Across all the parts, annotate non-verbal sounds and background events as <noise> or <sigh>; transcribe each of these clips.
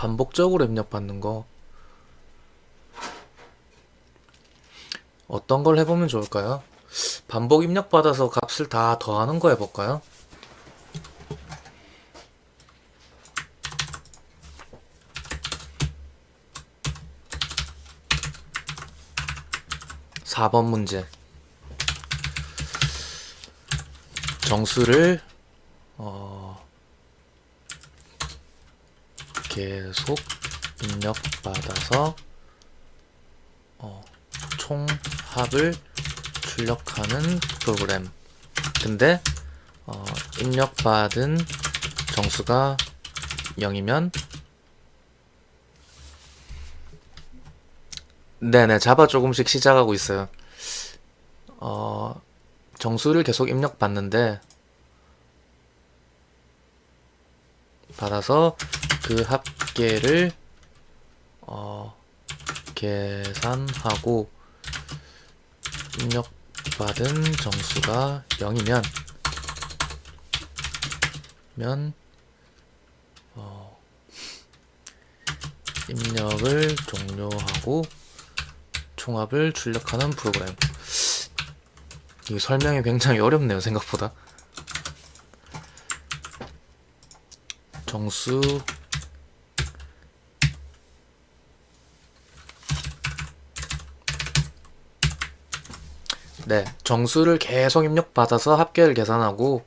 반복적으로 입력받는 거 어떤 걸 해보면 좋을까요? 반복 입력받아서 값을 다 더하는 거 해볼까요? 사번 문제 정수를 어, 계속 입력받아서 어, 총합을 출력하는 프로그램. 근데 어, 입력받은 정수가 0이면 네네 자바 조금씩 시작하고 있어요. 어, 정수를 계속 입력받는데 받아서 그 합계를 어, 계산하고 입력받은 정수가 0이면 면 어, 입력을 종료하고 총합을 출력하는 프로그램. 이 설명이 굉장히 어렵네요, 생각보다. 정수 네, 정수를 계속 입력받아서 합계를 계산하고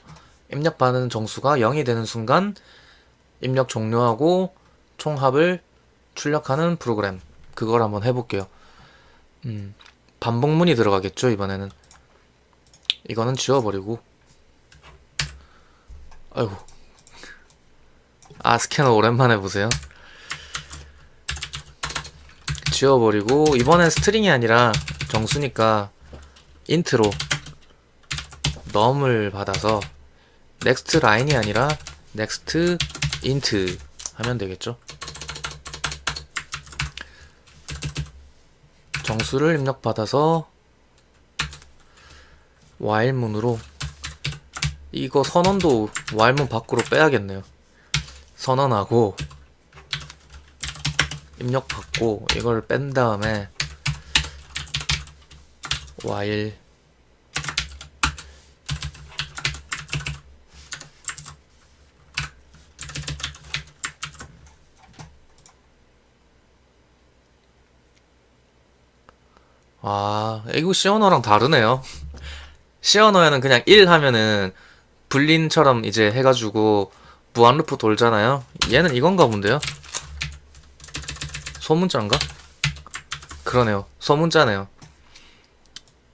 입력받은 정수가 0이 되는 순간 입력 종료하고 총합을 출력하는 프로그램. 그걸 한번 해볼게요. 음, 반복문이 들어가겠죠, 이번에는. 이거는 지워버리고. 아이고. 아, 스캐너 오랜만에 보세요. 지워버리고, 이번엔 스트링이 아니라 정수니까 인트로 넘을 받아서 넥스트 라인이 아니라 넥스트 인트 하면 되겠죠. 정수를 입력받아서 while문으로 이거 선언도 while문 밖으로 빼야겠네요. 선언하고 입력받고 이걸 뺀 다음에 while 아, 이거 언어랑 다르네요. <laughs> 언어에는 그냥 1 하면은 불린처럼 이제 해가지고 무한 루프 돌잖아요. 얘는 이건가 본데요. 소문자인가? 그러네요. 소문자네요.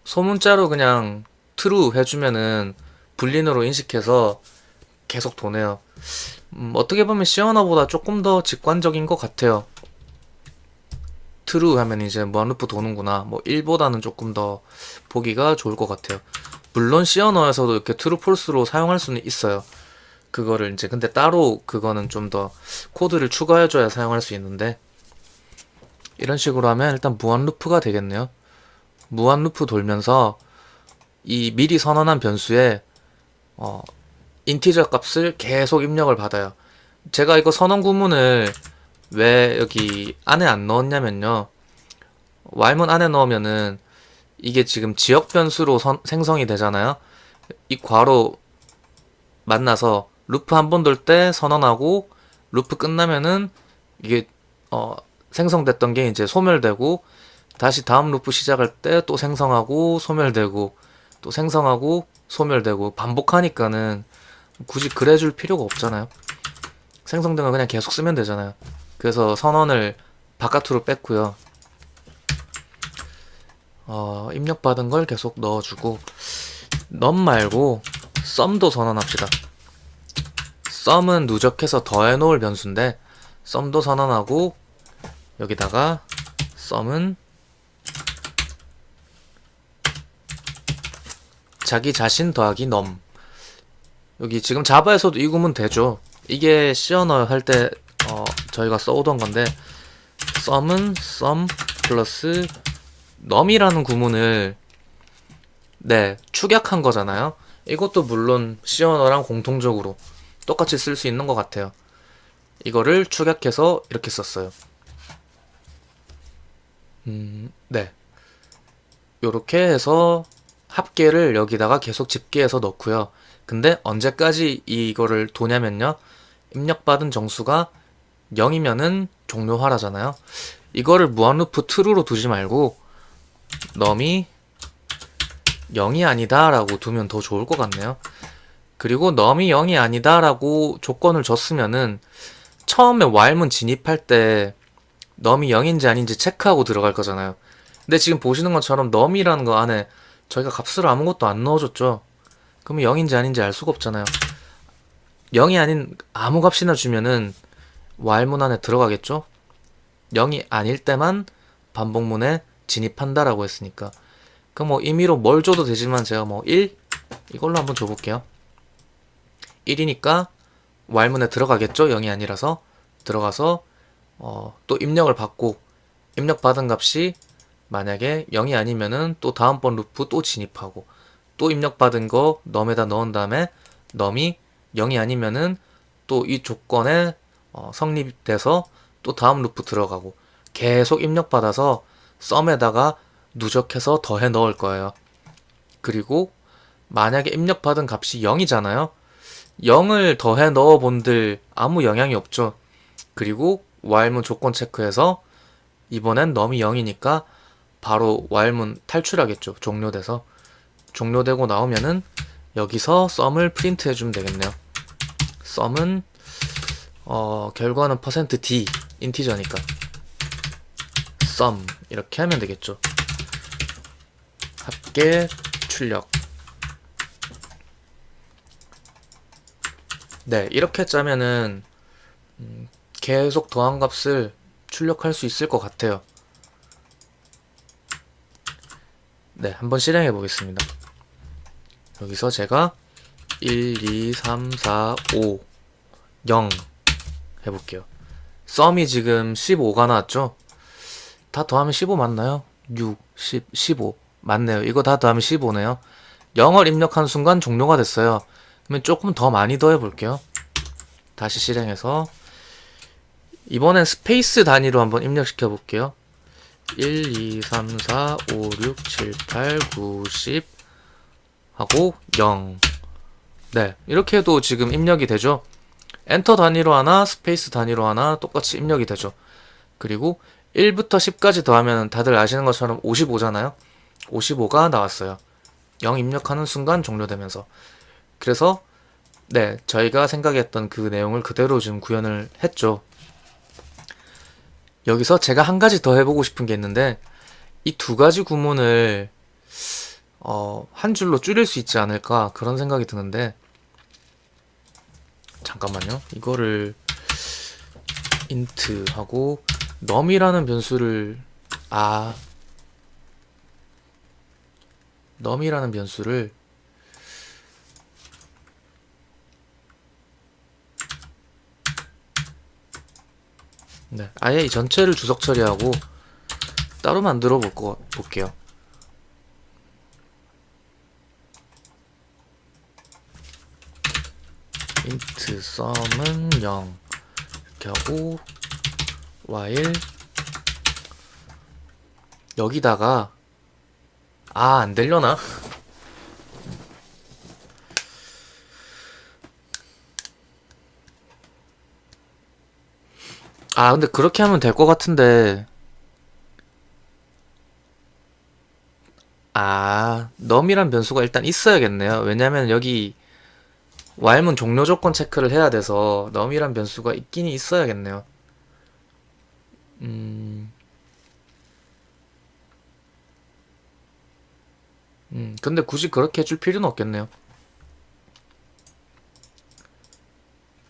소문자로 그냥 true 해주면은 불린으로 인식해서 계속 도네요. 음, 어떻게 보면 언어보다 조금 더 직관적인 것 같아요. 트루 하면 이제 무한루프 도는구나. 뭐 1보다는 조금 더 보기가 좋을 것 같아요. 물론 C 언어에서도 이렇게 트루 폴스로 사용할 수는 있어요. 그거를 이제 근데 따로 그거는 좀 더 코드를 추가해줘야 사용할 수 있는데 이런 식으로 하면 일단 무한 루프가 되겠네요. 무한 루프 돌면서 이 미리 선언한 변수에 어 인티저 값을 계속 입력을 받아요. 제가 이거 선언 구문을 왜 여기 안에 안 넣었냐면요. while문 안에 넣으면은 이게 지금 지역 변수로 선- 생성이 되잖아요. 이 괄호 만나서 루프 한 번 돌 때 선언하고 루프 끝나면은 이게 어 생성됐던 게 이제 소멸되고 다시 다음 루프 시작할 때 또 생성하고 소멸되고 또 생성하고 소멸되고 반복하니까는 굳이 그래줄 필요가 없잖아요. 생성된 거 그냥 계속 쓰면 되잖아요. 그래서 선언을 바깥으로 뺐고요. 어, 입력받은 걸 계속 넣어주고 넘 말고 썸도 선언합시다. 썸은 누적해서 더해놓을 변수인데 썸도 선언하고 여기다가 썸은 자기 자신 더하기 넘 여기 지금 자바에서도 이 구문 되죠. 이게 C 언어 할때 어, 저희가 써오던 건데 썸은 썸 플러스 넘이라는 구문을 네 축약한 거잖아요. 이것도 물론 C 언어랑 공통적으로 똑같이 쓸 수 있는 것 같아요. 이거를 축약해서 이렇게 썼어요. 음, 네. 요렇게 해서 합계를 여기다가 계속 집계해서 넣고요. 근데 언제까지 이거를 도냐면요. 입력받은 정수가 0이면은 종료하라잖아요. 이거를 무한루프 true로 두지 말고 넘이 0이 아니다 라고 두면 더 좋을 것 같네요. 그리고 넘이 0이 아니다 라고 조건을 줬으면은 처음에 while문 진입할 때 넘이 0인지 아닌지 체크하고 들어갈 거잖아요. 근데 지금 보시는 것처럼 넘이라는 거 안에 저희가 값을 아무것도 안 넣어줬죠. 그러면 0인지 아닌지 알 수가 없잖아요. 0이 아닌 아무 값이나 주면은 while문 안에 들어가겠죠? 0이 아닐 때만 반복문에 진입한다라고 했으니까. 그럼 뭐 임의로 뭘 줘도 되지만 제가 뭐 1? 이걸로 한번 줘볼게요. 1이니까 while문에 들어가겠죠? 0이 아니라서. 들어가서 어, 또 입력을 받고 입력받은 값이 만약에 0이 아니면은 또 다음번 루프 또 진입하고 또 입력받은 거 넘에다 넣은 다음에 넘이 0이 아니면은 또 이 조건에 어, 성립돼서 또 다음 루프 들어가고 계속 입력받아서 썸에다가 누적해서 더해 넣을 거예요. 그리고 만약에 입력받은 값이 0이잖아요. 0을 더해 넣어 본들 아무 영향이 없죠. 그리고 while문 조건 체크해서 이번엔 넘이 0이니까 바로 while문 탈출하겠죠. 종료돼서. 종료되고 나오면은 여기서 썸을 프린트 해주면 되겠네요. 썸은 어, 결과는 %d 인티저니까 썸 이렇게 하면 되겠죠. 합계 출력 네 이렇게 짜면은 음, 계속 더한 값을 출력할 수 있을 것 같아요. 네, 한번 실행해 보겠습니다. 여기서 제가 1, 2, 3, 4, 5, 0 해볼게요. 썸이 지금 15가 나왔죠? 다 더하면 15 맞나요? 6, 10, 15 맞네요. 이거 다 더하면 15네요. 0을 입력한 순간 종료가 됐어요. 그러면 조금 더 많이 더해 볼게요. 다시 실행해서 이번엔 스페이스 단위로 한번 입력시켜 볼게요. 1, 2, 3, 4, 5, 6, 7, 8, 9, 10 하고 0 네, 이렇게 해도 지금 입력이 되죠. 엔터 단위로 하나, 스페이스 단위로 하나 똑같이 입력이 되죠. 그리고 1부터 10까지 더하면 다들 아시는 것처럼 55잖아요. 55가 나왔어요. 0 입력하는 순간 종료되면서. 그래서 네, 저희가 생각했던 그 내용을 그대로 지금 구현을 했죠. 여기서 제가 한 가지 더 해보고 싶은 게 있는데 이 두 가지 구문을 어, 한 줄로 줄일 수 있지 않을까 그런 생각이 드는데 잠깐만요. 이거를 int 하고 num이라는 변수를 아 num이라는 변수를 네, 아예 이 전체를 주석 처리하고 따로 만들어 볼 거, 볼게요. int sum은 0 이렇게 하고 while 여기다가 아 안 되려나? 아 근데 그렇게 하면 될 것 같은데 아 num이란 변수가 일단 있어야겠네요 왜냐면 여기 while문 종료 조건 체크를 해야 돼서 num이란 변수가 있긴 있어야겠네요. 음, 음, 근데 굳이 그렇게 해줄 필요는 없겠네요.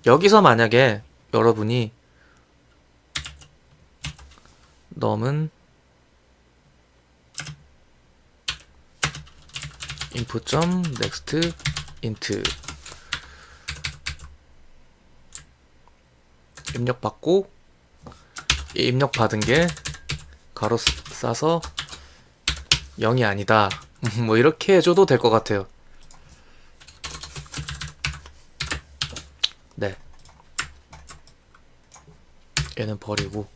여기서 만약에 여러분이 num은 input.next int 입력 받고 이 입력 받은 게 가로 싸서 0이 아니다. <laughs> 뭐 이렇게 해줘도 될 것 같아요. 네. 얘는 버리고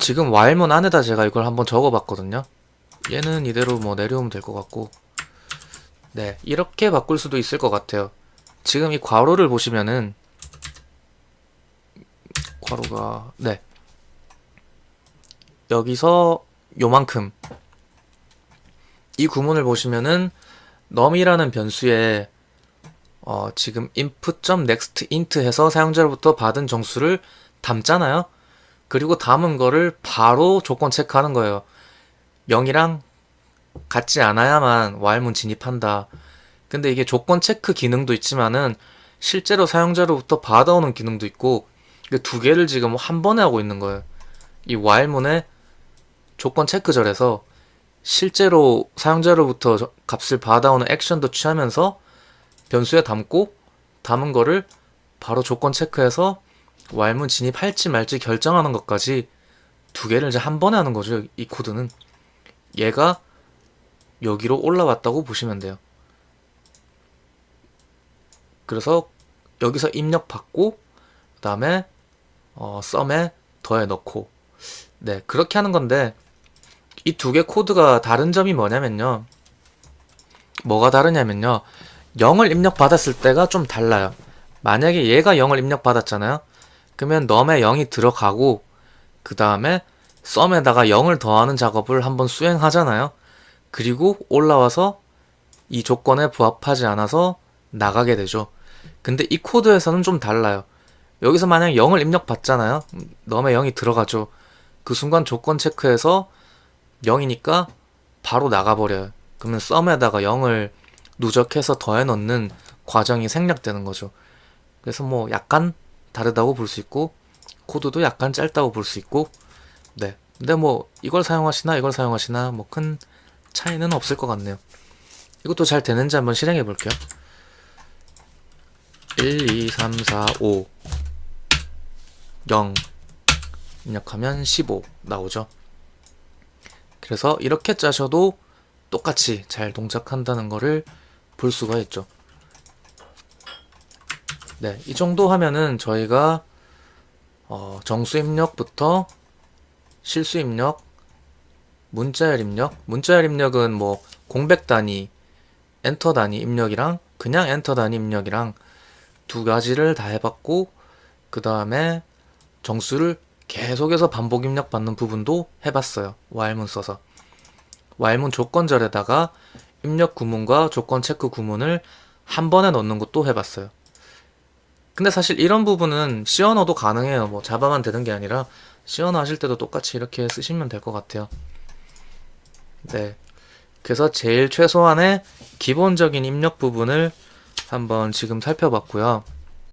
지금 와일문 안에다 제가 이걸 한번 적어봤거든요. 얘는 이대로 뭐 내려오면 될 것 같고 네 이렇게 바꿀 수도 있을 것 같아요. 지금 이 괄호를 보시면은 괄호가 네 여기서 요만큼 이 구문을 보시면은 num이라는 변수에 어, 지금 input.nextInt 해서 사용자로부터 받은 정수를 담잖아요. 그리고 담은 거를 바로 조건 체크하는 거예요. 0이랑 같지 않아야만 while문 진입한다. 근데 이게 조건 체크 기능도 있지만은 실제로 사용자로부터 받아오는 기능도 있고 그두 개를 지금 한 번에 하고 있는 거예요. 이 while문의 조건 체크절에서 실제로 사용자로부터 저- 값을 받아오는 액션도 취하면서 변수에 담고 담은 거를 바로 조건 체크해서 while문 진입할지 말지 결정하는 것까지 두 개를 이제 한 번에 하는 거죠. 이 코드는 얘가 여기로 올라왔다고 보시면 돼요. 그래서 여기서 입력 받고 그 다음에 어, 썸에 더해 넣고 네 그렇게 하는 건데 이 두 개 코드가 다른 점이 뭐냐면요. 뭐가 다르냐면요. 0을 입력 받았을 때가 좀 달라요. 만약에 얘가 0을 입력 받았잖아요. 그러면 넘에 0이 들어가고 그 다음에 썸에다가 0을 더하는 작업을 한번 수행하잖아요. 그리고 올라와서 이 조건에 부합하지 않아서 나가게 되죠. 근데 이 코드에서는 좀 달라요. 여기서 만약 0을 입력 받잖아요. 넘에 0이 들어가죠. 그 순간 조건 체크해서 0이니까 바로 나가버려요. 그러면 썸에다가 0을 누적해서 더해 넣는 과정이 생략되는 거죠. 그래서 뭐 약간 다르다고 볼 수 있고 코드도 약간 짧다고 볼 수 있고 네. 근데 뭐 이걸 사용하시나 이걸 사용하시나 뭐 큰 차이는 없을 것 같네요. 이것도 잘 되는지 한번 실행해 볼게요. 1, 2, 3, 4, 5 0 입력하면 15 나오죠. 그래서 이렇게 짜셔도 똑같이 잘 동작한다는 거를 볼 수가 있죠. 네, 이 정도 하면은 저희가 어, 정수 입력부터 실수 입력, 문자열 입력, 문자열 입력은 뭐 공백 단위, 엔터 단위 입력이랑 그냥 엔터 단위 입력이랑 두 가지를 다 해봤고 그 다음에 정수를 계속해서 반복 입력 받는 부분도 해봤어요. while문 써서. while문 조건절에다가 입력 구문과 조건 체크 구문을 한 번에 넣는 것도 해봤어요. 근데 사실 이런 부분은 언어도 가능해요. 뭐 자바만 되는 게 아니라 언어 하실 때도 똑같이 이렇게 쓰시면 될 것 같아요. 네. 그래서 제일 최소한의 기본적인 입력 부분을 한번 지금 살펴봤고요.